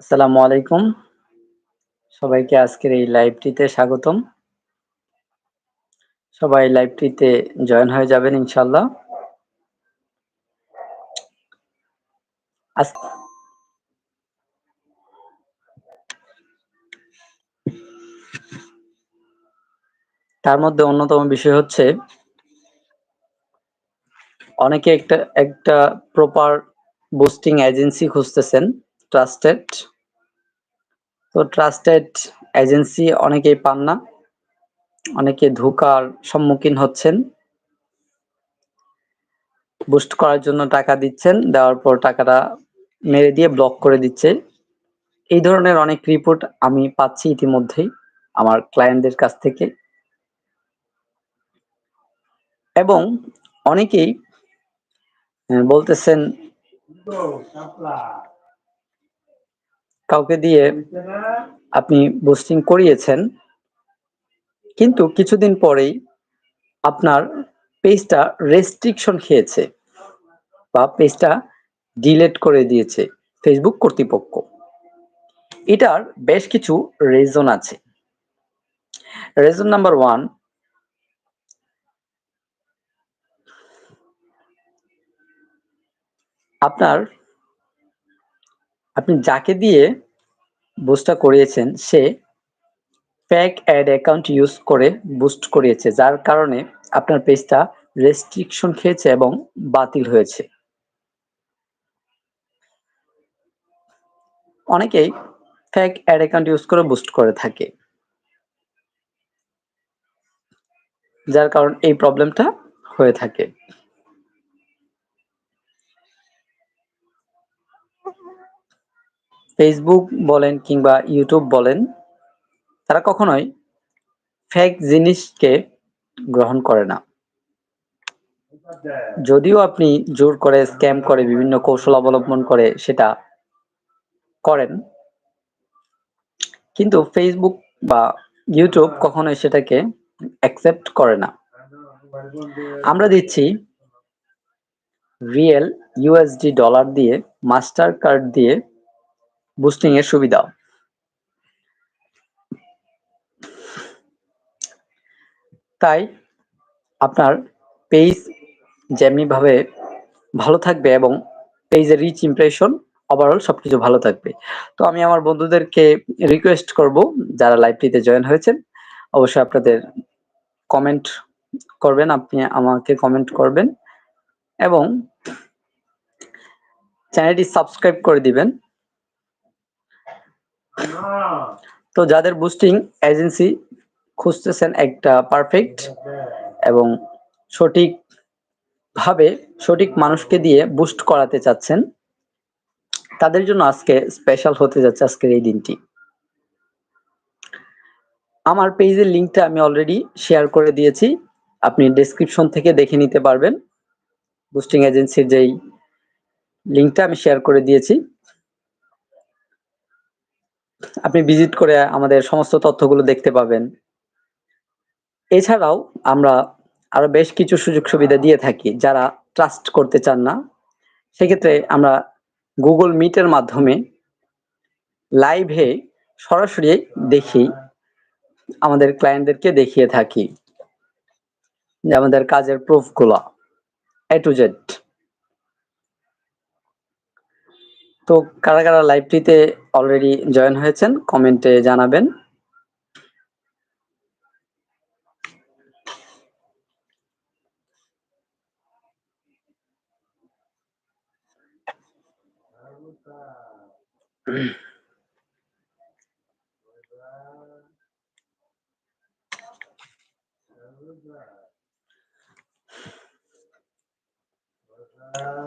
আসসালামু আলাইকুম। সবাইকে আজকের এই লাইভটিতে স্বাগতম। সবাই লাইভটিতে জয়েন হয়ে যাবেন ইনশাল্লাহ তার মধ্যে অন্যতম বিষয় হচ্ছে, অনেকে একটা একটা প্রপার বুস্টিং এজেন্সি খুঁজতেছেন। ট্রাস্টেড তো ট্রাস্টেড এজেন্সি অনেকেই পান না। অনেকে ধোকার সম্মুখীন হচ্ছেন। বুস্ট করার জন্য টাকা দিচ্ছেন, দেওয়ার পর টাকাটা মেরে দিয়ে ব্লক করে দিচ্ছে। এই ধরনের অনেক রিপোর্ট আমি পাচ্ছি ইতিমধ্যেই আমার ক্লায়েন্টদের কাছ থেকে। এবং অনেকেই বলতেছেন কাউকে দিয়ে আপনি বুস্টিং করিয়েছেন, কিন্তু কিছুদিন পরেই আপনার পেজটা রেস্ট্রিকশন খেয়েছে বা পেজটা ডিলেট করে দিয়েছে ফেসবুক কর্তৃপক্ষ। এটার বেশ কিছু রিজন আছে। রিজন নাম্বার ওয়ান আপনার আপনি যাকে দিয়ে বুস্টটা করিয়েছেন, সে ফেক অ্যাড অ্যাকাউন্ট ইউজ করে বুস্ট করিয়েছে, যার কারণে আপনার পেজটা রেস্ট্রিকশন খেয়েছে এবং বাতিল হয়েছে। অনেকেই ফেক অ্যাড অ্যাকাউন্ট ইউজ করে বুস্ট করে থাকে। যার কারণ এই প্রবলেমটা হয়ে থাকে। ফেসবুক বলেন কিংবা ইউটিউব বলেন, তারা কখনোই ফেক জিনিসকে গ্রহণ করে না। যদিও আপনি জোর করে স্ক্যাম করে, বিভিন্ন কৌশল অবলম্বন করে সেটা করেন, কিন্তু ফেসবুক বা ইউটিউব কখনোই সেটাকে অ্যাকসেপ্ট করে না। আমরা দিচ্ছি রিয়েল ইউএসডি ডলার দিয়ে মাস্টার কার্ড দিয়ে বুস্টিং এর সুবিধা। তাই আপনার পেজ যেমনি ভাবে ভালো থাকবে এবং পেজের রিচ ইমপ্রেশন ওভারঅল সবকিছু ভালো থাকবে। তো আমি আমার বন্ধুদেরকে রিকোয়েস্ট করব, যারা লাইভটিতে জয়েন হয়েছেন, অবশ্যই আপনাদের কমেন্ট করবেন, আপনি আমাকে কমেন্ট করবেন এবং চ্যানেলটি সাবস্ক্রাইব করে দিবেন। তো যাদের বুস্টিং এজেন্সি খুঁজতেছেন একটা পারফেক্ট এবং সঠিক ভাবে সঠিক মানুষকে দিয়ে বুস্ট করাতে চাচ্ছেন, তাদের জন্য আজকে স্পেশাল হতে যাচ্ছে আজকের এই দিনটি। আমার পেজের লিঙ্কটা আমি অলরেডি শেয়ার করে দিয়েছি, আপনি ডেসক্রিপশন থেকে দেখে নিতে পারবেন। বুস্টিং এজেন্সির যেই লিঙ্কটা আমি শেয়ার করে দিয়েছি। আপনি ভিজিট করে আমাদের সমস্ত তথ্যগুলো দেখতে পাবেন। এছাড়াও আমরা আরও বেশ কিছু সুযোগ সুবিধা দিয়ে থাকি যারা ট্রাস্ট করতে চান না। সেক্ষেত্রে আমরা গুগল মিটের মাধ্যমে লাইভে সরাসরি দেখি আমাদের ক্লায়েন্টদেরকে দেখিয়ে থাকি যে আমাদের কাজের প্রুফগুলো এ টু জেড তো কারা কারা লাইভটিতে অলরেডি জয়েন হয়েছেন কমেন্টে জানাবেন।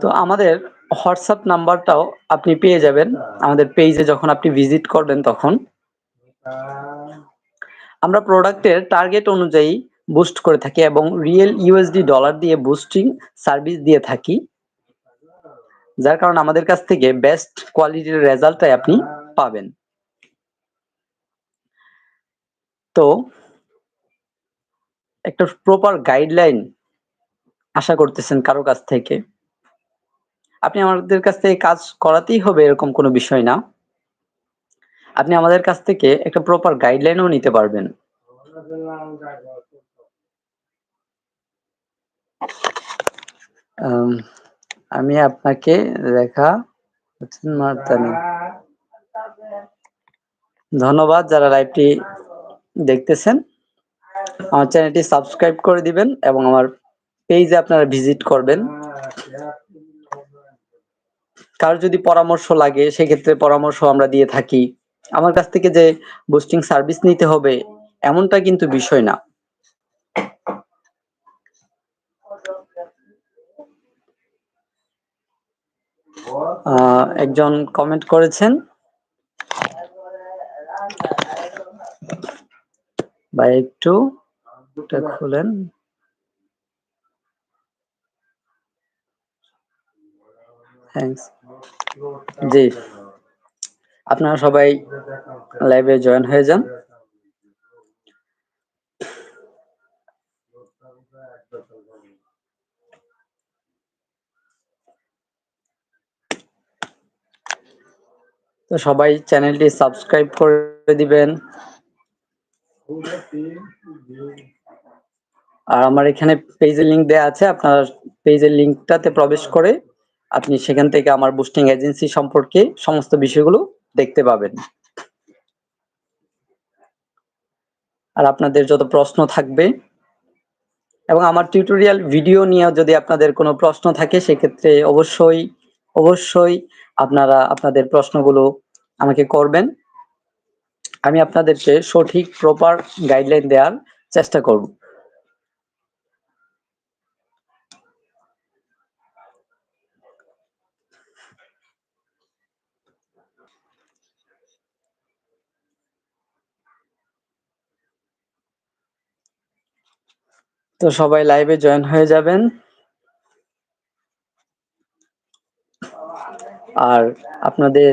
তো আমাদের হোয়াটসঅ্যাপ নাম্বারটাও আপনি পেয়ে যাবেন। আমাদের পেজে যখন আপনি ভিজিট করবেন তখন। আমরা প্রোডাক্টের টার্গেট অনুযায়ী বুস্ট করে থাকি এবং রিয়েল ইউএসডি ডলার দিয়ে বুস্টিং সার্ভিস দিয়ে থাকি। যার কারণে আমাদের কাছ থেকে বেস্ট কোয়ালিটির রেজাল্টটাই আপনি পাবেন। তো একটা প্রপার গাইডলাইন আশা করতেছেন কারও কাছ থেকে। আপনি আমাদের কাছ থেকে কাজ করাতেই হবে এরকম কোনো বিষয় না। আপনি আমাদের কাছ থেকে একটা প্রপার গাইডলাইনও নিতে পারবেন। আম, আপনাকে দেখা ধন্যবাদ যারা লাইভটি দেখতেছেন। আমার চ্যানেলটি সাবস্ক্রাইব করে দিবেন এবং আমার পেজে আপনারা ভিজিট করবেন। কারও যদি পরামর্শ লাগে, সেক্ষেত্রে পরামর্শ আমরা দিয়ে থাকি। আমার কাছ থেকে যে বুস্টিং সার্ভিস নিতে হবে, এমনটা কিন্তু বিষয় না। একজন কমেন্ট করেছেন। ভাই, একটু খুলেন। থ্যাঙ্কস জি। আপনারা সবাই লাইভে জয়েন হয়ে যান। তো সবাই চ্যানেলটি সাবস্ক্রাইব করে দিবেন। আর আমার এখানে পেজের লিংক দেওয়া আছে, আপনার পেজের লিংকটাতে প্রবেশ করে আপনি সেখান থেকে আমার বুস্টিং এজেন্সি সম্পর্কে সমস্ত বিষয়গুলো দেখতে পাবেন। আর আপনাদের যত প্রশ্ন থাকবে এবং আমার টিউটোরিয়াল ভিডিও নিয়ে যদি আপনাদের কোনো প্রশ্ন থাকে, সেক্ষেত্রে অবশ্যই অবশ্যই আপনারা আপনাদের প্রশ্নগুলো আমাকে করবেন। আমি আপনাদেরকে সঠিক প্রপার গাইডলাইন দেওয়ার চেষ্টা করব। তো সবাই লাইভে জয়েন হয়ে যাবেন। আর আপনাদের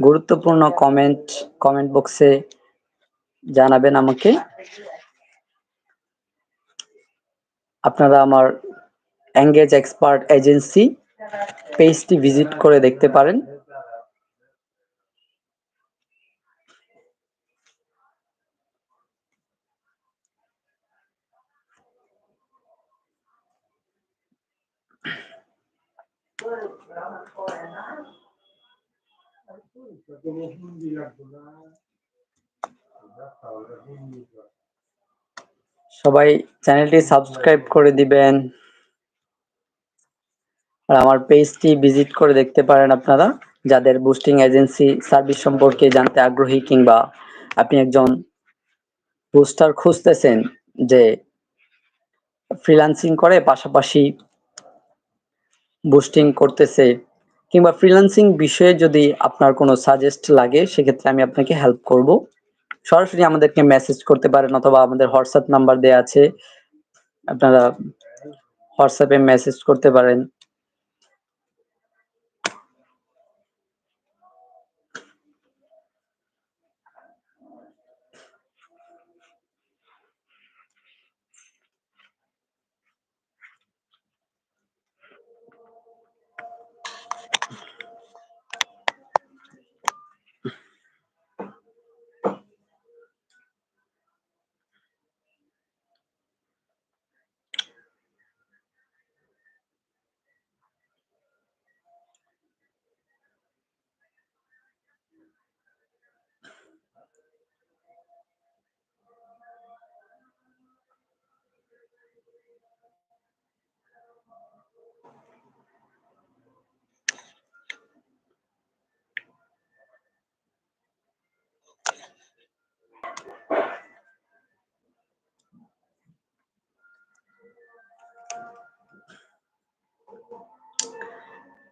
গুরুত্বপূর্ণ কমেন্ট কমেন্ট বক্সে জানাবেন আমাকে। আপনারা আমার এঙ্গেজ এক্সপার্ট এজেন্সি পেজটি ভিজিট করে দেখতে পারেন। সবাই চ্যানেলটি সাবস্ক্রাইব করে দিবেন। আর আমার পেজটি ভিজিট করে দেখতে পারেন আপনারা, যাদের বুস্টিং এজেন্সি সার্ভিস সম্পর্কে জানতে আগ্রহী কিংবা আপনি একজন বুস্টার খুঁজতেছেন যে ফ্রিল্যান্সিং করে, পাশাপাশি বুস্টিং করতেছে কিংবা ফ্রিল্যান্সিং বিষয়ে যদি আপনার কোনো সাজেস্ট লাগে, সেক্ষেত্রে আমি আপনাকে হেল্প করব। সরাসরি আমাদেরকে মেসেজ করতে পারেন অথবা আমাদের হোয়াটসঅ্যাপ নাম্বার দেওয়া আছে। আপনারা হোয়াটসঅ্যাপে মেসেজ করতে পারেন।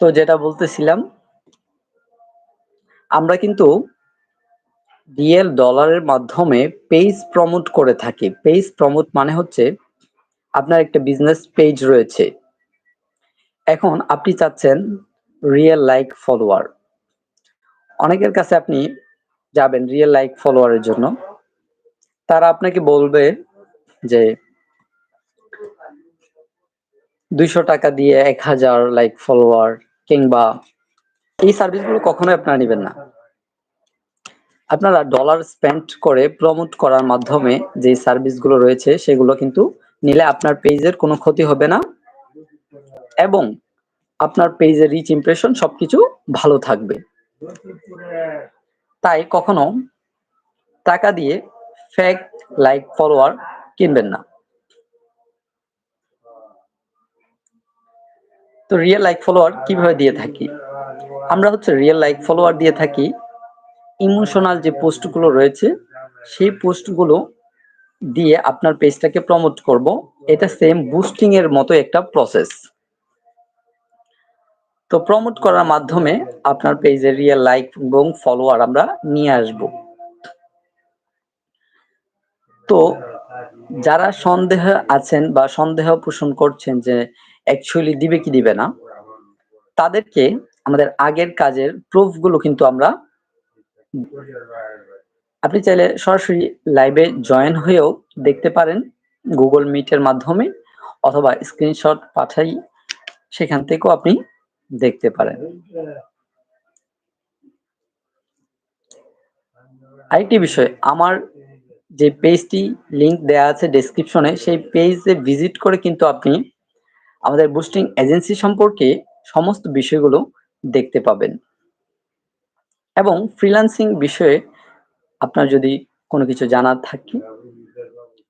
তো যেটা বলতেছিলাম, আমরা কিন্তু রিয়েল ডলারের মাধ্যমে পেজ প্রমোট করে থাকি। পেজ প্রমোট মানে হচ্ছে আপনার একটা বিজনেস পেজ রয়েছে। এখন আপনি চাচ্ছেন রিয়েল লাইক ফলোয়ার। অনেকের কাছে আপনি যাবেন রিয়েল লাইক ফলোয়ারের জন্য। তারা আপনাকে বলবে যে দুইশো টাকা দিয়ে এক হাজার লাইক ফলোয়ার কিংবা এই সার্ভিসগুলো কখনোই আপনারা নেবেন না। আপনারা ডলার স্পেন্ড করে প্রমোট করার মাধ্যমে যে সার্ভিসগুলো রয়েছে, সেগুলো কিন্তু নিলে আপনার পেজের কোনো ক্ষতি হবে না এবং আপনার পেজের রিচ ইমপ্রেশন সবকিছু ভালো থাকবে। তাই কখনো টাকা দিয়ে ফেক লাইক ফলোয়ার কিনবেন না। তো রিয়েল লাইক ফলোয়ার কীভাবে দিয়ে থাকি? আমরা হচ্ছে রিয়েল লাইক ফলোয়ার দিয়ে থাকি। ইমোশনাল যে পোস্টগুলো রয়েছে, সেই পোস্টগুলো দিয়ে আপনার পেজটাকে প্রমোট করব। এটা সেম বুস্টিং এর মতো একটা প্রসেস তো প্রমোট করার মাধ্যমে আপনার পেজের রিয়েল লাইক এবং ফলোয়ার আমরা নিয়ে আসব। তো যারা সন্দেহ আছেন বা সন্দেহ পোষণ করছেন যে অ্যাকচুয়ালি দিবে কি দিবে না, তাদেরকে আমাদের আগের কাজের প্রুফগুলো কিন্তু আমরা আপনি চাইলে সরাসরি লাইভে জয়েন হয়েও দেখতে পারেন গুগল মিটের মাধ্যমে অথবা স্ক্রিনশট পাঠাই সেখান থেকেও আপনি দেখতে পারেন। আরেকটি বিষয়, আমার যে পেজটি লিংক দেওয়া আছে ডেসক্রিপশনে সেই পেজে ভিজিট করে কিন্তু আপনি আমাদের বুস্টিং এজেন্সি সম্পর্কে সমস্ত বিষয়গুলো দেখতে পাবেন। এবং ফ্রিল্যান্সিং বিষয়ে আপনার যদি কোনো কিছু জানার থাকে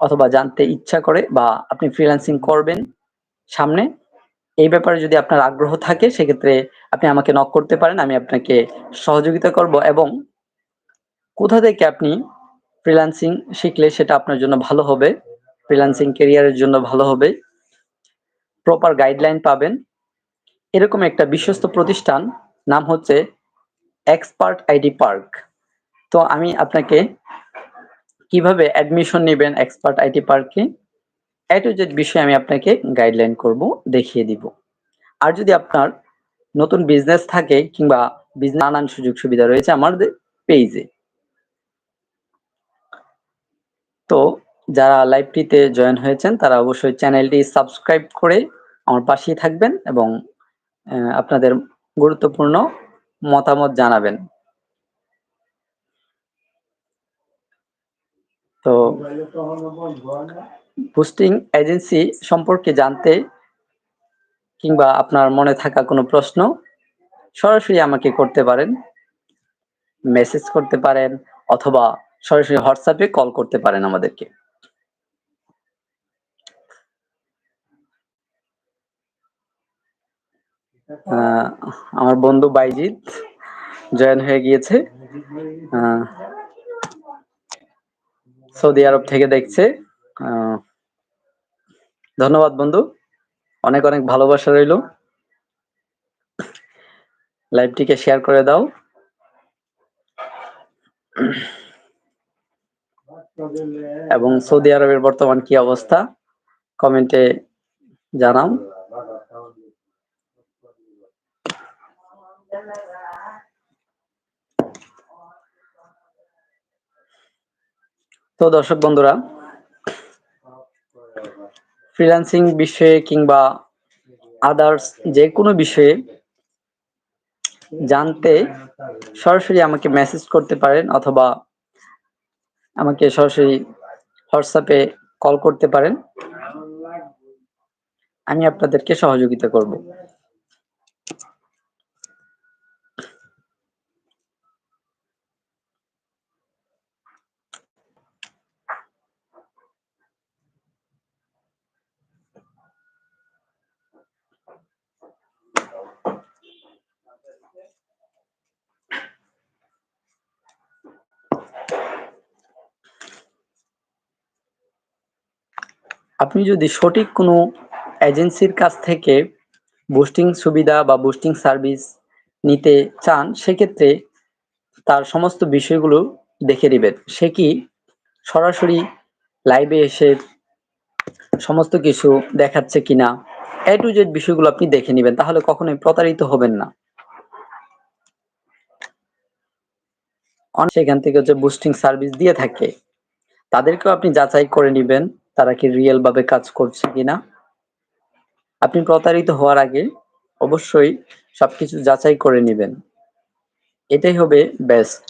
অথবা জানতে ইচ্ছা করে বা আপনি ফ্রিল্যান্সিং করবেন সামনে, এই ব্যাপারে যদি আপনার আগ্রহ থাকে সেক্ষেত্রে আপনি আমাকে নক করতে পারেন, আমি আপনাকে সহযোগিতা করব এবং কোথা থেকে আপনি ফ্রিল্যান্সিং শিখলে সেটা আপনার জন্য ভালো হবে ফ্রিল্যান্সিং কেরিয়ারের জন্য ভালো হবে প্রপার গাইডলাইন পাবেন। এরকম একটা বিশ্বস্ত প্রতিষ্ঠান, নাম হচ্ছে এক্সপার্ট আইডি পার্ক তো আমি আপনাকে কীভাবে অ্যাডমিশন নেবেন এক্সপার্ট আইটি পার্কে এ? টু জেড বিষয়ে আমি আপনাকে গাইডলাইন করব, দেখিয়ে দিব। আর যদি আপনার নতুন বিজনেস থাকে কিংবা নানান সুযোগ সুবিধা রয়েছে আমাদের পেজে তো যারা লাইভটিতে জয়েন হয়েছেন, তারা অবশ্যই চ্যানেলটি সাবস্ক্রাইব করে আমার পাশেই থাকবেন এবং আপনাদের গুরুত্বপূর্ণ মতামত জানাবেন। তো বুস্টিং এজেন্সি সম্পর্কে জানতে কিংবা আপনার মনে থাকা কোনো প্রশ্ন, সরাসরি আমাকে করতে পারেন মেসেজ করতে পারেন, অথবা সরাসরি হোয়াটসঅ্যাপে কল করতে পারেন আমাদেরকে। আমার বন্ধু বাইজিৎ জয়েন হয়ে গিয়েছে। সৌদি আরব থেকে দেখছে। ধন্যবাদ বন্ধু। অনেক অনেক ভালোবাসা রইল। লাইভটিকে শেয়ার করে দাও। এবং সৌদি আরবের বর্তমান কি অবস্থা, কমেন্টে জানাও। তো দর্শক বন্ধুরা ফ্রিল্যান্সিং বিষয়ে কিংবা আদার্স যে কোনো বিষয়ে জানতে সরাসরি আমাকে মেসেজ করতে পারেন অথবা আমাকে সরাসরি হোয়াটসঅ্যাপে কল করতে পারেন। আমি আপনাদেরকে সহযোগিতা করব। আপনি যদি সঠিক কোনো এজেন্সির কাছ থেকে বুস্টিং সুবিধা বা বুস্টিং সার্ভিস নিতে চান, সেক্ষেত্রে তার সমস্ত বিষয়গুলো দেখে নেবেন। সে কি সরাসরি লাইভে এসে সমস্ত কিছু দেখাচ্ছে কিনা এ টু জেড বিষয়গুলো আপনি দেখে নেবেন, তাহলে কখনোই প্রতারিত হবেন না। সেখান থেকে হচ্ছে বুস্টিং সার্ভিস দিয়ে থাকে। তাদেরকেও আপনি যাচাই করে নেবেন। তারা কি রিয়েল ভাবে কাজ করছে কিনা? আপনি প্রতারিত হওয়ার আগে অবশ্যই সবকিছু যাচাই করে নেবেন। এটাই হবে বেস্ট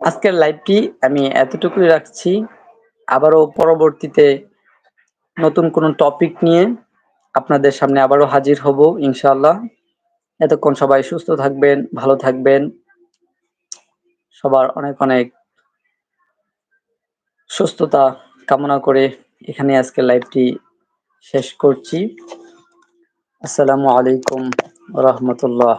আজকের লাইভটি আমি এতটুকুই রাখছি। আবারও পরবর্তীতে নতুন কোনো টপিক নিয়ে আপনাদের সামনে আবারও হাজির হব, ইনশাআল্লাহ। এতক্ষণ সবাই সুস্থ থাকবেন, ভালো থাকবেন। সবার অনেক অনেক সুস্থতা কামনা করে এখানে আজকে লাইভটি শেষ করছি। আসসালামু আলাইকুম রহমতুল্লাহ।